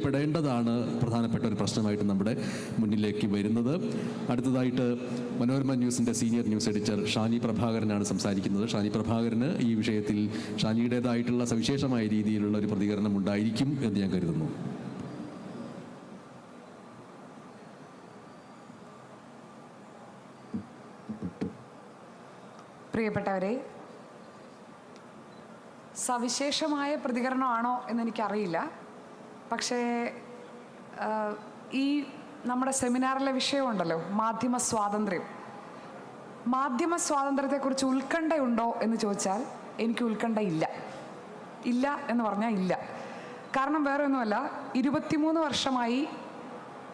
പ്പെടേണ്ടതാണ് പ്രധാനപ്പെട്ട ഒരു പ്രശ്നമായിട്ട് നമ്മുടെ മുന്നിലേക്ക് വരുന്നത്. അടുത്തതായിട്ട് മനോരമ ന്യൂസിന്റെ സീനിയർ ന്യൂസ് എഡിറ്റർ ഷാനി പ്രഭാകരനാണ് സംസാരിക്കുന്നത്. ഷാനി പ്രഭാകരന് ഈ വിഷയത്തിൽ ഷാനിയുടേതായിട്ടുള്ള സവിശേഷമായ രീതിയിലുള്ള ഒരു പ്രതികരണം ഉണ്ടായിരിക്കും എന്ന് ഞാൻ കരുതുന്നു. പ്രിയപ്പെട്ടവരെ സവിശേഷമായ പ്രതികരണമാണോ എന്നെനിക്കറിയില്ല പക്ഷേ ഈ നമ്മുടെ സെമിനാറിലെ വിഷയമുണ്ടല്ലോ മാധ്യമ സ്വാതന്ത്ര്യം. മാധ്യമ സ്വാതന്ത്ര്യത്തെക്കുറിച്ച് ഉത്കണ്ഠയുണ്ടോ എന്ന് ചോദിച്ചാൽ എനിക്ക് ഉത്കണ്ഠയില്ല ഇല്ല. എന്ന് പറഞ്ഞാൽ ഇല്ല. കാരണം വേറെ ഒന്നുമല്ല ഇരുപത്തിമൂന്ന് വർഷമായി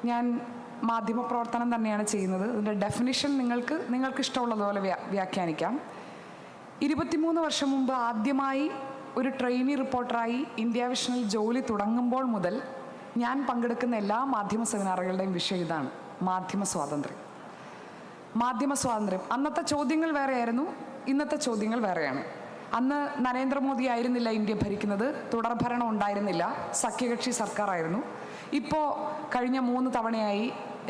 ഞാൻ മാധ്യമ പ്രവർത്തനം തന്നെയാണ് ചെയ്യുന്നത്. അതിന്റെ ഡെഫിനിഷൻ നിങ്ങൾക്ക് നിങ്ങൾക്ക് ഇഷ്ടമുള്ളതുപോലെ വ്യാ വ്യാഖ്യാനിക്കാം. ഇരുപത്തിമൂന്ന് വർഷം മുമ്പ് ആദ്യമായി ഒരു ട്രെയിനി റിപ്പോർട്ടറായി ഇന്ത്യ വിഷനിൽ ജോലി തുടങ്ങുമ്പോൾ മുതൽ ഞാൻ പങ്കെടുക്കുന്ന എല്ലാ മാധ്യമ സെമിനാറുകളുടെയും വിഷയം ഇതാണ്. മാധ്യമ സ്വാതന്ത്ര്യം. മാധ്യമ സ്വാതന്ത്ര്യം. അന്നത്തെ ചോദ്യങ്ങൾ വേറെയായിരുന്നു ഇന്നത്തെ ചോദ്യങ്ങൾ വേറെയാണ്. അന്ന് നരേന്ദ്രമോദി ആയിരുന്നില്ല ഇന്ത്യ ഭരിക്കുന്നത് തുടർഭരണം ഉണ്ടായിരുന്നില്ല സഖ്യകക്ഷി സർക്കാരായിരുന്നു. ഇപ്പോൾ കഴിഞ്ഞ മൂന്ന് തവണയായി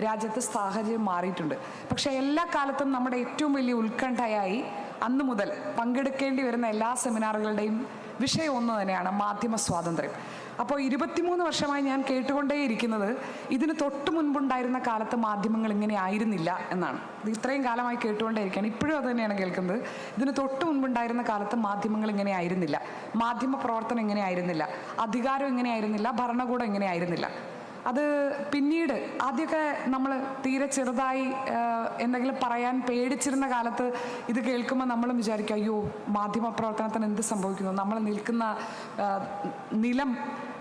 രാജ്യത്ത് സാഹചര്യം മാറിയിട്ടുണ്ട്. പക്ഷേ എല്ലാ കാലത്തും നമ്മുടെ ഏറ്റവും വലിയ ഉത്കണ്ഠയായി അന്നു മുതൽ പങ്കെടുക്കേണ്ടി വരുന്ന എല്ലാ സെമിനാറുകളുടെയും വിഷയം ഒന്ന് തന്നെയാണ് മാധ്യമ സ്വാതന്ത്ര്യം. അപ്പോൾ ഇരുപത്തിമൂന്ന് വർഷമായി ഞാൻ കേട്ടുകൊണ്ടേയിരിക്കുന്നത് ഇതിന് തൊട്ട് മുൻപുണ്ടായിരുന്ന കാലത്ത് മാധ്യമങ്ങൾ ഇങ്ങനെ ആയിരുന്നില്ല എന്നാണ്. ഇത് ഇത്രയും കാലമായി കേട്ടുകൊണ്ടേയിരിക്കുകയാണ്. ഇപ്പോഴും അത് തന്നെയാണ് കേൾക്കുന്നത്. ഇതിന് തൊട്ട് മുൻപുണ്ടായിരുന്ന കാലത്ത് മാധ്യമങ്ങൾ ഇങ്ങനെ ആയിരുന്നില്ല. മാധ്യമ പ്രവർത്തനം ഇങ്ങനെ ആയിരുന്നില്ല. അധികാരം ഇങ്ങനെ ആയിരുന്നില്ല. ഭരണകൂടം ഇങ്ങനെ ആയിരുന്നില്ല. അത് പിന്നീട് ആദ്യമൊക്കെ നമ്മൾ തീരെ ചെറുതായി എന്തെങ്കിലും പറയാൻ പേടിച്ചിരുന്ന കാലത്ത് ഇത് കേൾക്കുമ്പോൾ നമ്മൾ വിചാരിക്കും അയ്യോ മാധ്യമ പ്രവർത്തനത്തിന് എന്ത് സംഭവിക്കുന്നു? നമ്മൾ നിൽക്കുന്ന നിലം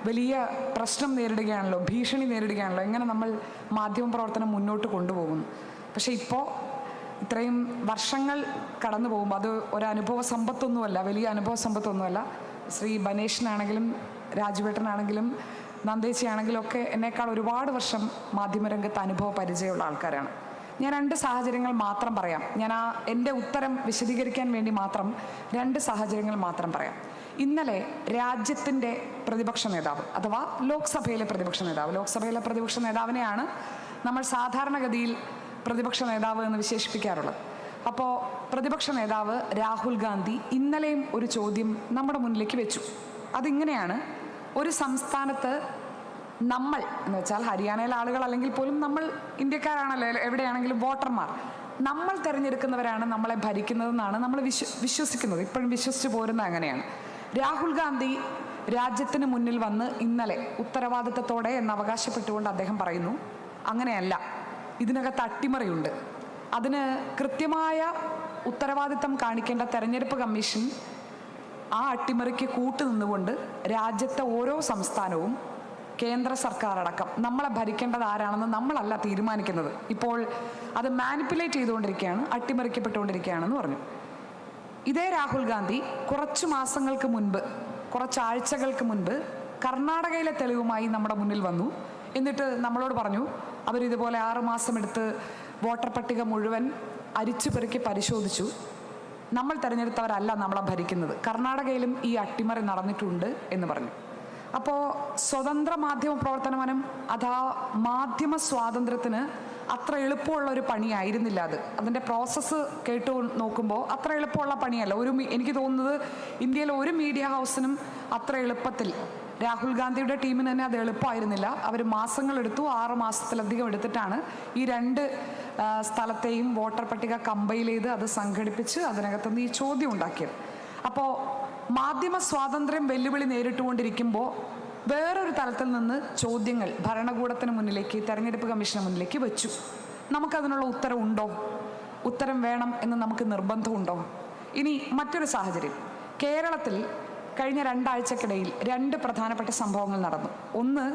വലിയ പ്രശ്നം നേരിടുകയാണല്ലോ ഭീഷണി നേരിടുകയാണല്ലോ എങ്ങനെ നമ്മൾ മാധ്യമ പ്രവർത്തനം മുന്നോട്ട് കൊണ്ടുപോകുന്നു? പക്ഷേ ഇപ്പോൾ ഇത്രയും വർഷങ്ങൾ കടന്നു പോകുമ്പോൾ അത് ഒരു അനുഭവ സമ്പത്തൊന്നുമല്ല വലിയ അനുഭവ സമ്പത്തൊന്നുമല്ല. ശ്രീ ബനേഷിനാണെങ്കിലും രാജുവേട്ടനാണെങ്കിലും നന്ദേച്ചിയാണെങ്കിലും ഒക്കെ എന്നേക്കാൾ ഒരുപാട് വർഷം മാധ്യമരംഗത്ത് അനുഭവ പരിചയമുള്ള ആൾക്കാരാണ്. ഞാൻ രണ്ട് സാഹചര്യങ്ങൾ മാത്രം പറയാം. ഞാൻ ആ എന്റെ ഉത്തരം വിശദീകരിക്കാൻ വേണ്ടി മാത്രം രണ്ട് സാഹചര്യങ്ങൾ മാത്രം പറയാം. ഇന്നലെ രാജ്യത്തിന്റെ പ്രതിപക്ഷ നേതാവ് അഥവാ ലോക്സഭയിലെ പ്രതിപക്ഷ നേതാവ് ലോക്സഭയിലെ പ്രതിപക്ഷ നേതാവിനെയാണ് നമ്മൾ സാധാരണഗതിയിൽ പ്രതിപക്ഷ നേതാവ് എന്ന് വിശേഷിപ്പിക്കാറുള്ളത്. അപ്പോൾ പ്രതിപക്ഷ നേതാവ് രാഹുൽ ഗാന്ധി ഇന്നലെയും ഒരു ചോദ്യം നമ്മുടെ മുന്നിലേക്ക് വെച്ചു. അതിങ്ങനെയാണ് ഒരു സംസ്ഥാനത്ത് നമ്മൾ എന്ന് വെച്ചാൽ ഹരിയാനയിലെ ആളുകൾ അല്ലെങ്കിൽ പോലും നമ്മൾ ഇന്ത്യക്കാരാണല്ലോ എവിടെയാണെങ്കിലും വോട്ടർമാർ. നമ്മൾ തിരഞ്ഞെടുക്കുന്നവരാണ് നമ്മളെ ഭരിക്കുന്നതെന്നാണ് നമ്മൾ വിശ്വ വിശ്വസിക്കുന്നത്. ഇപ്പോഴും വിശ്വസിച്ച് പോരുന്നത് അങ്ങനെയാണ്. രാഹുൽ ഗാന്ധി രാജ്യത്തിന് മുന്നിൽ വന്ന് ഇന്നലെ ഉത്തരവാദിത്തത്തോടെ എന്ന് അവകാശപ്പെട്ടുകൊണ്ട് അദ്ദേഹം പറയുന്നു അങ്ങനെയല്ല. ഇതിനകത്ത് അട്ടിമറിയുണ്ട്. അതിന് കൃത്യമായ ഉത്തരവാദിത്തം കാണിക്കേണ്ട തെരഞ്ഞെടുപ്പ് കമ്മീഷൻ ആ അട്ടിമറിക്ക് കൂട്ടുനിന്നുകൊണ്ട് രാജ്യത്തെ ഓരോ സംസ്ഥാനവും കേന്ദ്ര സർക്കാർ അടക്കം നമ്മളെ ഭരിക്കേണ്ടത് ആരാണെന്ന് നമ്മളല്ല തീരുമാനിക്കുന്നത്. ഇപ്പോൾ അത് മാനിപ്പുലേറ്റ് ചെയ്തുകൊണ്ടിരിക്കുകയാണ് അട്ടിമറിക്കപ്പെട്ടുകൊണ്ടിരിക്കുകയാണെന്ന് പറഞ്ഞു. ഇതേ രാഹുൽ ഗാന്ധി കുറച്ച് മാസങ്ങൾക്ക് മുൻപ് കുറച്ചാഴ്ചകൾക്ക് മുൻപ് കർണാടകയിലെ തെളിവുമായി നമ്മുടെ മുന്നിൽ വന്നു. എന്നിട്ട് നമ്മളോട് പറഞ്ഞു അവരിതുപോലെ ആറ് മാസം എടുത്ത് വോട്ടർ പട്ടിക മുഴുവൻ അരിച്ചു പെറുക്കി പരിശോധിച്ചു. നമ്മൾ തിരഞ്ഞെടുത്തവരല്ല നമ്മളെ ഭരിക്കുന്നത്. കർണാടകയിലും ഈ അട്ടിമറി നടന്നിട്ടുണ്ട് എന്ന് പറഞ്ഞു. അപ്പോൾ സ്വതന്ത്ര മാധ്യമ പ്രവർത്തനവനം അഥവാ മാധ്യമ സ്വാതന്ത്ര്യത്തിന് അത്ര എളുപ്പമുള്ള ഒരു പണിയായിരുന്നില്ല അത്. അതിന്റെ പ്രോസസ്സ് കേട്ടു നോക്കുമ്പോൾ അത്ര എളുപ്പമുള്ള പണിയല്ല. ഒരു എനിക്ക് തോന്നുന്നത് ഇന്ത്യയിലെ ഒരു മീഡിയ ഹൗസിനും അത്ര എളുപ്പത്തിൽ. രാഹുൽ ഗാന്ധിയുടെ ടീമിന് തന്നെ അത് എളുപ്പമായിരുന്നില്ല. അവർ മാസങ്ങളെടുത്തു ആറ് മാസത്തിലധികം എടുത്തിട്ടാണ് ഈ രണ്ട് സ്ഥലത്തെയും വോട്ടർ പട്ടിക കമ്പൈൽ ചെയ്ത് അത് സംഘടിപ്പിച്ച് അതിനകത്തുനിന്ന് ഈ ചോദ്യം ഉണ്ടാക്കിയത്. അപ്പോൾ മാധ്യമ സ്വാതന്ത്ര്യം വെല്ലുവിളി നേരിട്ടുകൊണ്ടിരിക്കുമ്പോൾ വേറൊരു തലത്തിൽ നിന്ന് ചോദ്യങ്ങൾ ഭരണകൂടത്തിന് മുന്നിലേക്ക് തെരഞ്ഞെടുപ്പ് കമ്മീഷന് മുന്നിലേക്ക് വെച്ചു. നമുക്കതിനുള്ള ഉത്തരവുണ്ടോ ഉത്തരം വേണം എന്ന് നമുക്ക് നിർബന്ധമുണ്ടോ? ഇനി മറ്റൊരു സാഹചര്യം. കേരളത്തിൽ കഴിഞ്ഞ രണ്ടാഴ്ചക്കിടയിൽ രണ്ട് പ്രധാനപ്പെട്ട സംഭവങ്ങൾ നടന്നു. ഒന്ന്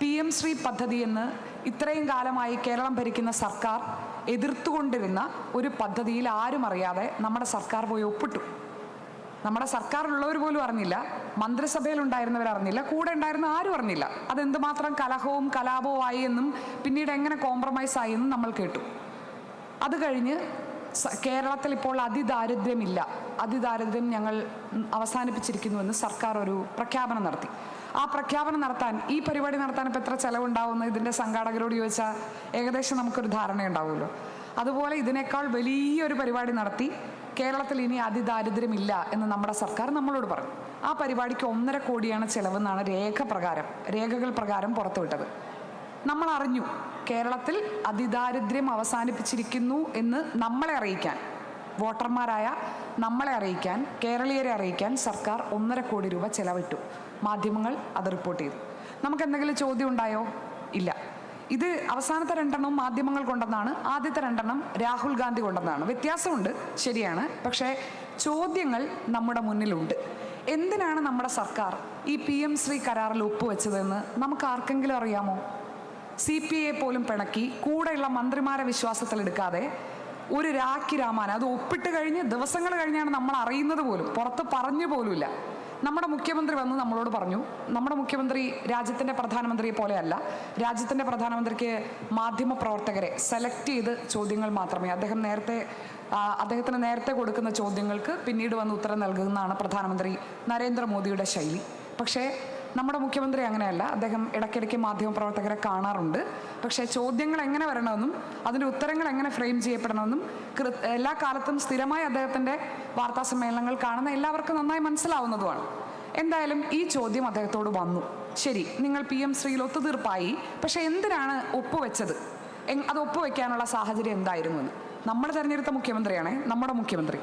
പി എം ശ്രീ പദ്ധതി എന്ന് ഇത്രയും കാലമായി കേരളം ഭരിക്കുന്ന സർക്കാർ എതിർത്തുകൊണ്ടിരുന്ന ഒരു പദ്ധതിയിൽ ആരും അറിയാതെ നമ്മുടെ സർക്കാർ പോയി ഒപ്പിട്ടു. നമ്മുടെ സർക്കാരിലുള്ളവർ പോലും അറിഞ്ഞില്ല മന്ത്രിസഭയിൽ ഉണ്ടായിരുന്നവർ അറിഞ്ഞില്ല കൂടെ ഉണ്ടായിരുന്ന ആരും അറിഞ്ഞില്ല. അതെന്തുമാത്രം കലഹവും കലാപവും ആയി എന്നും പിന്നീട് എങ്ങനെ കോംപ്രമൈസ് ആയി എന്നും നമ്മൾ കേട്ടു. അത് കഴിഞ്ഞ് കേരളത്തിൽ ഇപ്പോൾ അതിദാരിദ്ര്യമില്ല. അതിദാരിദ്ര്യം ഞങ്ങൾ അവസാനിപ്പിച്ചിരിക്കുന്നുവെന്ന് സർക്കാർ ഒരു പ്രഖ്യാപനം നടത്തി. ആ പ്രഖ്യാപനം നടത്താൻ ഈ പരിപാടി നടത്താൻ ഇപ്പം എത്ര ചെലവുണ്ടാവുമെന്ന് ഇതിന്റെ സംഘാടകരോട് ചോദിച്ചാൽ ഏകദേശം നമുക്കൊരു ധാരണ ഉണ്ടാവുമല്ലോ അതുപോലെ ഇതിനേക്കാൾ വലിയൊരു പരിപാടി നടത്തി കേരളത്തിൽ ഇനി അതിദാരിദ്ര്യമില്ല എന്ന് നമ്മുടെ സർക്കാർ നമ്മളോട് പറഞ്ഞു. ആ പരിപാടിക്ക് ഒന്നര കോടിയാണ് ചെലവെന്നാണ് രേഖ പ്രകാരം രേഖകൾ പ്രകാരം പുറത്തുവിട്ടത്. നമ്മൾ അറിഞ്ഞു കേരളത്തിൽ അതിദാരിദ്ര്യം അവസാനിപ്പിച്ചിരിക്കുന്നു എന്ന് നമ്മളെ അറിയിക്കാൻ വോട്ടർമാരായ നമ്മളെ അറിയിക്കാൻ കേരളീയരെ അറിയിക്കാൻ സർക്കാർ ഒന്നര കോടി രൂപ ചെലവിട്ടു. മാധ്യമങ്ങൾ അത് റിപ്പോർട്ട് ചെയ്തു. നമുക്ക് എന്തെങ്കിലും ചോദ്യം ഉണ്ടായോ? ഇല്ല. ഇത് അവസാനത്തെ രണ്ടെണ്ണം മാധ്യമങ്ങൾ കൊണ്ടെന്നാണ് ആദ്യത്തെ രണ്ടെണ്ണം രാഹുൽ ഗാന്ധി കൊണ്ടെന്നാണ്. വ്യത്യാസമുണ്ട് ശരിയാണ്. പക്ഷേ ചോദ്യങ്ങൾ നമ്മുടെ മുന്നിലുണ്ട്. എന്തിനാണ് നമ്മുടെ സർക്കാർ ഈ പി എം ശ്രീ കരാറിൽ ഒപ്പുവെച്ചതെന്ന് നമുക്ക് ആർക്കെങ്കിലും അറിയാമോ? സി പി ഐ പോലും പിണക്കി കൂടെയുള്ള മന്ത്രിമാരെ വിശ്വാസത്തിൽ എടുക്കാതെ ഒരു രാഖി രാമാൻ അത് ഒപ്പിട്ട് കഴിഞ്ഞ് ദിവസങ്ങൾ കഴിഞ്ഞാണ് നമ്മൾ അറിയുന്നത് പോലും. പുറത്ത് പറഞ്ഞു പോലുമില്ല. നമ്മുടെ മുഖ്യമന്ത്രി വന്ന് നമ്മളോട് പറഞ്ഞു നമ്മുടെ മുഖ്യമന്ത്രി രാജ്യത്തിന്റെ പ്രധാനമന്ത്രിയെ പോലെയല്ല രാജ്യത്തിന്റെ പ്രധാനമന്ത്രിക്ക് മാധ്യമ പ്രവർത്തകരെ സെലക്ട് ചെയ്ത് ചോദ്യങ്ങൾ മാത്രമേ അദ്ദേഹം നേരത്തെ അദ്ദേഹത്തിന് നേരത്തെ കൊടുക്കുന്ന ചോദ്യങ്ങൾക്ക് പിന്നീട് വന്ന് ഉത്തരം നൽകുന്നതാണ് പ്രധാനമന്ത്രി നരേന്ദ്രമോദിയുടെ ശൈലി. പക്ഷേ നമ്മുടെ മുഖ്യമന്ത്രി അങ്ങനെയല്ല. അദ്ദേഹം ഇടയ്ക്കിടയ്ക്ക് മാധ്യമപ്രവർത്തകരെ കാണാറുണ്ട്. പക്ഷേ ചോദ്യങ്ങൾ എങ്ങനെ വരണമെന്നും അതിന്റെ ഉത്തരങ്ങൾ എങ്ങനെ ഫ്രെയിം ചെയ്യപ്പെടണമെന്നും എല്ലാ കാലത്തും സ്ഥിരമായി അദ്ദേഹത്തിന്റെ വാർത്താ സമ്മേളനങ്ങൾ കാണുന്ന എല്ലാവർക്കും നന്നായി മനസ്സിലാവുന്നതുമാണ്. എന്തായാലും ഈ ചോദ്യം അദ്ദേഹത്തോട് വന്നു. ശരി നിങ്ങൾ പി എം ശ്രീയിൽ ഒത്തുതീർപ്പായി. പക്ഷേ എന്തിനാണ് ഒപ്പുവെച്ചത്? അത് ഒപ്പുവെക്കാനുള്ള സാഹചര്യം എന്തായിരുന്നു എന്ന്? നമ്മൾ തിരഞ്ഞെടുത്ത മുഖ്യമന്ത്രിയാണേ നമ്മുടെ മുഖ്യമന്ത്രി.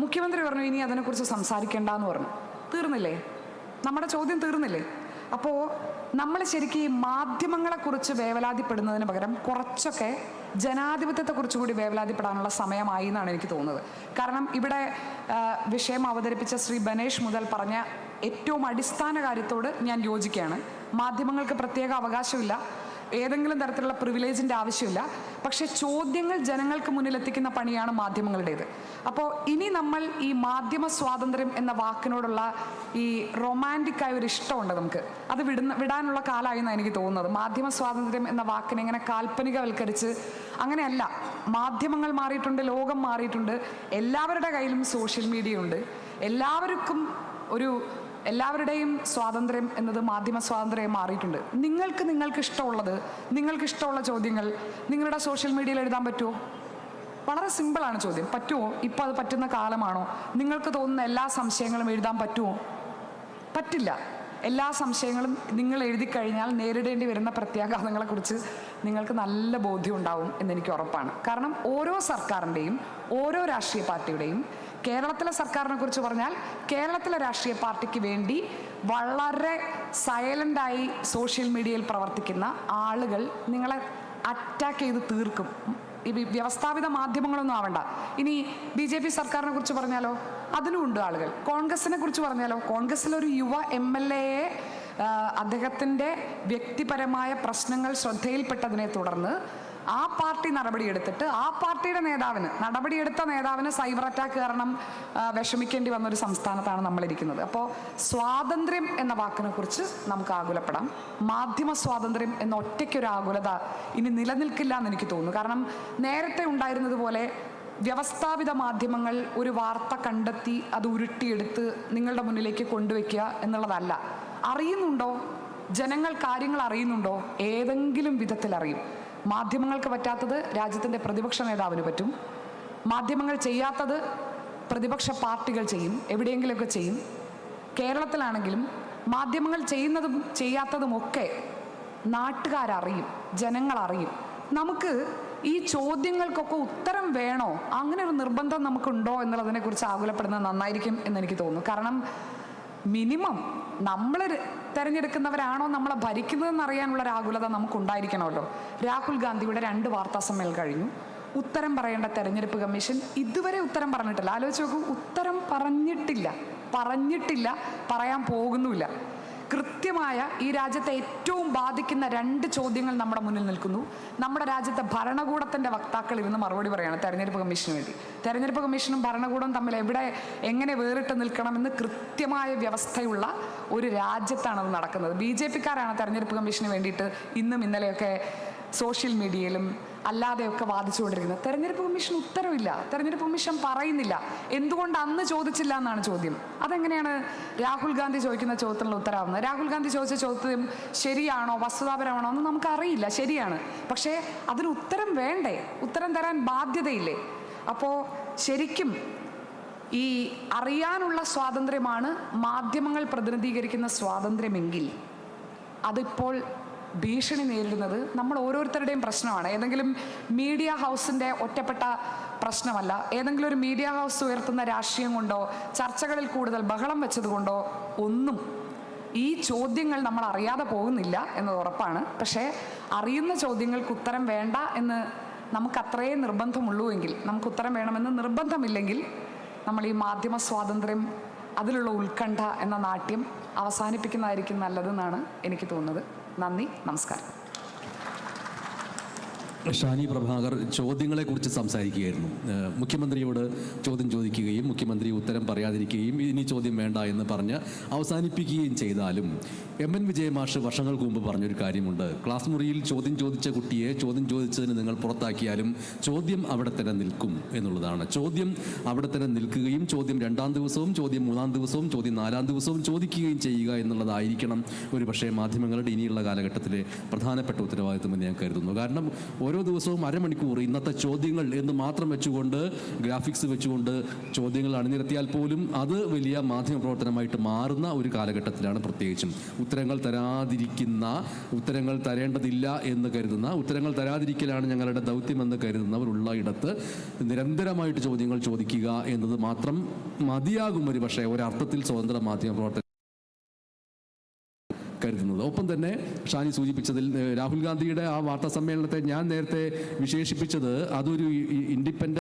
മുഖ്യമന്ത്രി പറഞ്ഞു ഇനി അതിനെക്കുറിച്ച് സംസാരിക്കേണ്ട എന്ന് പറഞ്ഞു. തീർന്നില്ലേ? നമ്മുടെ ചോദ്യം തീർന്നില്ലേ? അപ്പോൾ നമ്മൾ ശരിക്കും ഈ മാധ്യമങ്ങളെക്കുറിച്ച് വേവലാതിപ്പെടുന്നതിന് പകരം കുറച്ചൊക്കെ ജനാധിപത്യത്തെക്കുറിച്ച് കൂടി വേവലാതിപ്പെടാനുള്ള സമയമായി എന്നാണ് എനിക്ക് തോന്നുന്നത്. കാരണം ഇവിടെ വിഷയം അവതരിപ്പിച്ച ശ്രീ ബനേഷ് മുതൽ പറഞ്ഞ ഏറ്റവും അടിസ്ഥാന കാര്യത്തോട് ഞാൻ യോജിക്കുകയാണ്. മാധ്യമങ്ങൾക്ക് പ്രത്യേക അവകാശമില്ല. ഏതെങ്കിലും തരത്തിലുള്ള പ്രിവിലേജിന്റെ ആവശ്യമില്ല. പക്ഷെ ചോദ്യങ്ങൾ ജനങ്ങൾക്ക് മുന്നിൽ എത്തിക്കുന്ന പണിയാണ് മാധ്യമങ്ങളുടേത്. അപ്പോൾ ഇനി നമ്മൾ ഈ മാധ്യമ സ്വാതന്ത്ര്യം എന്ന വാക്കിനോടുള്ള ഈ റൊമാന്റിക് ആയ ഒരു ഇഷ്ടമുണ്ട് നമുക്ക്. അത് വിടുന്ന വിടാനുള്ള കാലമായി എന്നാണ് എനിക്ക് തോന്നുന്നത്. മാധ്യമ സ്വാതന്ത്ര്യം എന്ന വാക്കിനെ ഇങ്ങനെ കാൽപ്പനികവൽക്കരിച്ച് അങ്ങനെയല്ല. മാധ്യമങ്ങൾ മാറിയിട്ടുണ്ട് ലോകം മാറിയിട്ടുണ്ട്. എല്ലാവരുടെ കയ്യിലും സോഷ്യൽ മീഡിയ ഉണ്ട്. എല്ലാവർക്കും ഒരു എല്ലാവരുടെയും സ്വാതന്ത്ര്യം എന്നത് മാധ്യമ സ്വാതന്ത്ര്യം മാറിയിട്ടുണ്ട്. നിങ്ങൾക്ക് നിങ്ങൾക്ക് ഇഷ്ടമുള്ളത് നിങ്ങൾക്ക് ഇഷ്ടമുള്ള ചോദ്യങ്ങൾ നിങ്ങളുടെ സോഷ്യൽ മീഡിയയിൽ എഴുതാൻ പറ്റുമോ? വളരെ സിമ്പിളാണ് ചോദ്യം. പറ്റുമോ? ഇപ്പോൾ അത് പറ്റുന്ന കാലമാണോ? നിങ്ങൾക്ക് തോന്നുന്ന എല്ലാ സംശയങ്ങളും എഴുതാൻ പറ്റുമോ? പറ്റില്ല. എല്ലാ സംശയങ്ങളും നിങ്ങൾ എഴുതി കഴിഞ്ഞാൽ നേരിടേണ്ടി വരുന്ന പ്രത്യാഘാതങ്ങളെക്കുറിച്ച് നിങ്ങൾക്ക് നല്ല ബോധ്യം ഉണ്ടാവും എന്നെനിക്ക് ഉറപ്പാണ്. കാരണം ഓരോ സർക്കാരിന്റെയും ഓരോ രാഷ്ട്രീയ പാർട്ടിയുടെയും കേരളത്തിലെ സർക്കാരിനെ കുറിച്ച് പറഞ്ഞാൽ കേരളത്തിലെ രാഷ്ട്രീയ പാർട്ടിക്ക് വേണ്ടി വളരെ സൈലന്റായി സോഷ്യൽ മീഡിയയിൽ പ്രവർത്തിക്കുന്ന ആളുകൾ നിങ്ങളെ അറ്റാക്ക് ചെയ്ത് തീർക്കും. ഈ വ്യവസ്ഥാപിത മാധ്യമങ്ങളൊന്നും ആവണ്ട. ഇനി ബി ജെ പി സർക്കാരിനെ കുറിച്ച് പറഞ്ഞാലോ? അതിനും ഉണ്ട് ആളുകൾ. കോൺഗ്രസിനെ കുറിച്ച് പറഞ്ഞാലോ? കോൺഗ്രസിലൊരു യുവ എം എൽ എയെ അദ്ദേഹത്തിന്റെ വ്യക്തിപരമായ പ്രശ്നങ്ങൾ ശ്രദ്ധയിൽപ്പെട്ടതിനെ തുടർന്ന് ആ പാർട്ടി നടപടിയെടുത്തിട്ട് ആ പാർട്ടിയുടെ നേതാവിന് നടപടിയെടുത്ത നേതാവിന് സൈബർ അറ്റാക്ക് കാരണം വിഷമിക്കേണ്ടി വന്ന ഒരു സംസ്ഥാനത്താണ് നമ്മളിരിക്കുന്നത്. അപ്പോൾ സ്വാതന്ത്ര്യം എന്ന വാക്കിനെ കുറിച്ച് നമുക്ക് ആകുലപ്പെടാം. മാധ്യമ സ്വാതന്ത്ര്യം എന്ന ഒറ്റയ്ക്കൊരു ആകുലത ഇനി നിലനിൽക്കില്ല എന്ന് എനിക്ക് തോന്നുന്നു. കാരണം നേരത്തെ ഉണ്ടായിരുന്നത് പോലെ വ്യവസ്ഥാപിത മാധ്യമങ്ങൾ ഒരു വാർത്ത കണ്ടെത്തി അത് ഉരുട്ടിയെടുത്ത് നിങ്ങളുടെ മുന്നിലേക്ക് കൊണ്ടുവയ്ക്കുക എന്നുള്ളതല്ല. അറിയുന്നുണ്ടോ? ജനങ്ങൾ കാര്യങ്ങൾ അറിയുന്നുണ്ടോ? ഏതെങ്കിലും വിധത്തിൽ അറിയും മാധ്യമങ്ങൾക്ക് പറ്റാത്തത് രാജ്യത്തിന്റെ പ്രതിപക്ഷ നേതാവിന് പറ്റും. മാധ്യമങ്ങൾ ചെയ്യാത്തത് പ്രതിപക്ഷ പാർട്ടികൾ ചെയ്യും എവിടെയെങ്കിലുമൊക്കെ ചെയ്യും. കേരളത്തിലാണെങ്കിലും മാധ്യമങ്ങൾ ചെയ്യുന്നതും ചെയ്യാത്തതും ചെയ്യാത്തതുമൊക്കെ നാട്ടുകാരറിയും ജനങ്ങളറിയും. നമുക്ക് ഈ ചോദ്യങ്ങൾക്കൊക്കെ ഉത്തരം വേണോ? അങ്ങനെ ഒരു നിർബന്ധം നമുക്കുണ്ടോ എന്നുള്ളതിനെ കുറിച്ച് ആകുലപ്പെടുന്നത് നന്നായിരിക്കും എന്ന് എനിക്ക് തോന്നുന്നു. കാരണം മിനിമം നമ്മൾ തിരഞ്ഞെടുക്കുന്നവരാണോ നമ്മളെ ഭരിക്കുന്നതെന്ന് അറിയാനുള്ള ഒരു ആകുലത നമുക്കുണ്ടായിരിക്കണമല്ലോ. രാഹുൽ ഗാന്ധിയുടെ രണ്ട് വാർത്താ സമ്മേളനം കഴിഞ്ഞു. ഉത്തരം പറയേണ്ട തെരഞ്ഞെടുപ്പ് കമ്മീഷൻ ഇതുവരെ ഉത്തരം പറഞ്ഞിട്ടില്ല. ആലോചിച്ച് നോക്കൂ ഉത്തരം പറഞ്ഞിട്ടില്ല. പറഞ്ഞിട്ടില്ല പറയാൻ പോകുന്നുമില്ല. കൃത്യമായ ഈ രാജ്യത്തെ ഏറ്റവും ബാധിക്കുന്ന രണ്ട് ചോദ്യങ്ങൾ നമ്മുടെ മുന്നിൽ നിൽക്കുന്നു. നമ്മുടെ രാജ്യത്തെ ഭരണകൂടത്തിന്റെ വക്താക്കൾ ഇരുന്ന് മറുപടി പറയുകയാണ് തെരഞ്ഞെടുപ്പ് കമ്മീഷന് വേണ്ടി. തെരഞ്ഞെടുപ്പ് കമ്മീഷനും ഭരണകൂടവും തമ്മിൽ എവിടെ എങ്ങനെ വേറിട്ട് നിൽക്കണമെന്ന് കൃത്യമായ വ്യവസ്ഥയുള്ള ഒരു രാജ്യത്താണ് അത് നടക്കുന്നത്. ബി ജെ പിക്കാരാണ് തെരഞ്ഞെടുപ്പ് കമ്മീഷന് വേണ്ടിയിട്ട് ഇന്നും ഇന്നലെയൊക്കെ സോഷ്യൽ മീഡിയയിലും അല്ലാതെയൊക്കെ വാദിച്ചുകൊണ്ടിരിക്കുന്നത്. തെരഞ്ഞെടുപ്പ് കമ്മീഷൻ ഉത്തരവില്ല. തെരഞ്ഞെടുപ്പ് കമ്മീഷൻ പറയുന്നില്ല. എന്തുകൊണ്ട് അന്ന് ചോദിച്ചില്ല എന്നാണ് ചോദ്യം. അതെങ്ങനെയാണ് രാഹുൽ ഗാന്ധി ചോദിക്കുന്ന ചോദ്യത്തിനുള്ള ഉത്തരവാകുന്നത് രാഹുൽ ഗാന്ധി ചോദിച്ച ചോദ്യം ശരിയാണോ വസ്തുതാപരമാണോ എന്ന് നമുക്കറിയില്ല ശരിയാണ്. പക്ഷേ അതിന് ഉത്തരം വേണ്ടേ? ഉത്തരം തരാൻ ബാധ്യതയില്ലേ? അപ്പോൾ ശരിക്കും ഈ അറിയാനുള്ള സ്വാതന്ത്ര്യമാണ് മാധ്യമങ്ങൾ പ്രതിനിധീകരിക്കുന്ന സ്വാതന്ത്ര്യമെങ്കിൽ അതിപ്പോൾ ഭീഷണി നേരിടുന്നത് നമ്മൾ ഓരോരുത്തരുടെയും പ്രശ്നമാണ്. ഏതെങ്കിലും മീഡിയ ഹൗസിന്റെ ഒറ്റപ്പെട്ട പ്രശ്നമല്ല. ഏതെങ്കിലും ഒരു മീഡിയ ഹൗസ് ഉയർത്തുന്ന രാഷ്ട്രീയം കൊണ്ടോ ചർച്ചകളിൽ കൂടുതൽ ബഹളം വെച്ചതുകൊണ്ടോ ഒന്നും ഈ ചോദ്യങ്ങൾ നമ്മൾ അറിയാതെ പോകുന്നില്ല എന്നത് ഉറപ്പാണ്. പക്ഷേ അറിയുന്ന ചോദ്യങ്ങൾക്ക് ഉത്തരം വേണ്ട എന്ന് നമുക്ക് അത്രയേ നിർബന്ധമുള്ളൂ എങ്കിൽ നമുക്ക് ഉത്തരം വേണമെന്ന് നിർബന്ധമില്ലെങ്കിൽ നമ്മൾ ഈ മാധ്യമ സ്വാതന്ത്ര്യം അതിലുള്ള ഉത്കണ്ഠ എന്ന നാട്യം അവസാനിപ്പിക്കുന്നതായിരിക്കും നല്ലതെന്നാണ് എനിക്ക് തോന്നുന്നത്. നന്ദി നമസ്കാരം. ഷാനി പ്രഭാകർ ചോദ്യങ്ങളെക്കുറിച്ച് സംസാരിക്കുകയായിരുന്നു. മുഖ്യമന്ത്രിയോട് ചോദ്യം ചോദിക്കുകയും മുഖ്യമന്ത്രി ഉത്തരം പറയാതിരിക്കുകയും ഇനി ചോദ്യം വേണ്ട എന്ന് പറഞ്ഞ് അവസാനിപ്പിക്കുകയും ചെയ്താലും എം എൻ വിജയമാഷ് വർഷങ്ങൾക്ക് മുമ്പ് പറഞ്ഞൊരു കാര്യമുണ്ട്. ക്ലാസ് മുറിയിൽ ചോദ്യം ചോദിച്ച കുട്ടിയെ ചോദ്യം ചോദിച്ചതിന് നിങ്ങൾ പുറത്താക്കിയാലും ചോദ്യം അവിടെ തന്നെ നിൽക്കും എന്നുള്ളതാണ്. ചോദ്യം അവിടെ തന്നെ നിൽക്കുകയും ചോദ്യം രണ്ടാം ദിവസവും ചോദ്യം മൂന്നാം ദിവസവും ചോദ്യം നാലാം ദിവസവും ചോദിക്കുകയും ചെയ്യുക എന്നുള്ളതായിരിക്കണം. ഒരു പക്ഷേ മാധ്യമങ്ങളുടെ ഇനിയുള്ള കാലഘട്ടത്തിലെ പ്രധാനപ്പെട്ട ഉത്തരവാദിത്വം എന്ന് ഞാൻ കരുതുന്നു. കാരണം ഓരോ ദിവസവും അരമണിക്കൂർ ഇന്നത്തെ ചോദ്യങ്ങൾ എന്ന് മാത്രം വെച്ചുകൊണ്ട് ഗ്രാഫിക്സ് വെച്ചുകൊണ്ട് ചോദ്യങ്ങൾ അണിനിരത്തിയാൽ പോലും അത് വലിയ മാധ്യമ പ്രവർത്തനമായിട്ട് മാറുന്ന ഒരു കാലഘട്ടത്തിലാണ് പ്രത്യേകിച്ചും. ഉത്തരങ്ങൾ തരാതിരിക്കുന്ന ഉത്തരങ്ങൾ തരേണ്ടതില്ല എന്ന് കരുതുന്ന ഉത്തരങ്ങൾ തരാതിരിക്കലാണ് ഞങ്ങളുടെ ദൗത്യമെന്ന് കരുതുന്നവരുള്ള ഇടത്ത് നിരന്തരമായിട്ട് ചോദ്യങ്ങൾ ചോദിക്കുക എന്നത് മാത്രം മതിയാകും ഒരു പക്ഷേ ഒരർത്ഥത്തിൽ സ്വതന്ത്ര മാധ്യമ പ്രവർത്തനം കരുതുന്നത്. ഒപ്പം തന്നെ ഷാനി സൂചിപ്പിച്ചതിൽ രാഹുൽ ഗാന്ധിയുടെ ആ വാർത്താ സമ്മേളനത്തെ ഞാൻ നേരത്തെ വിശേഷിപ്പിച്ചത് അതൊരു ഇൻഡിപെൻഡന്റ്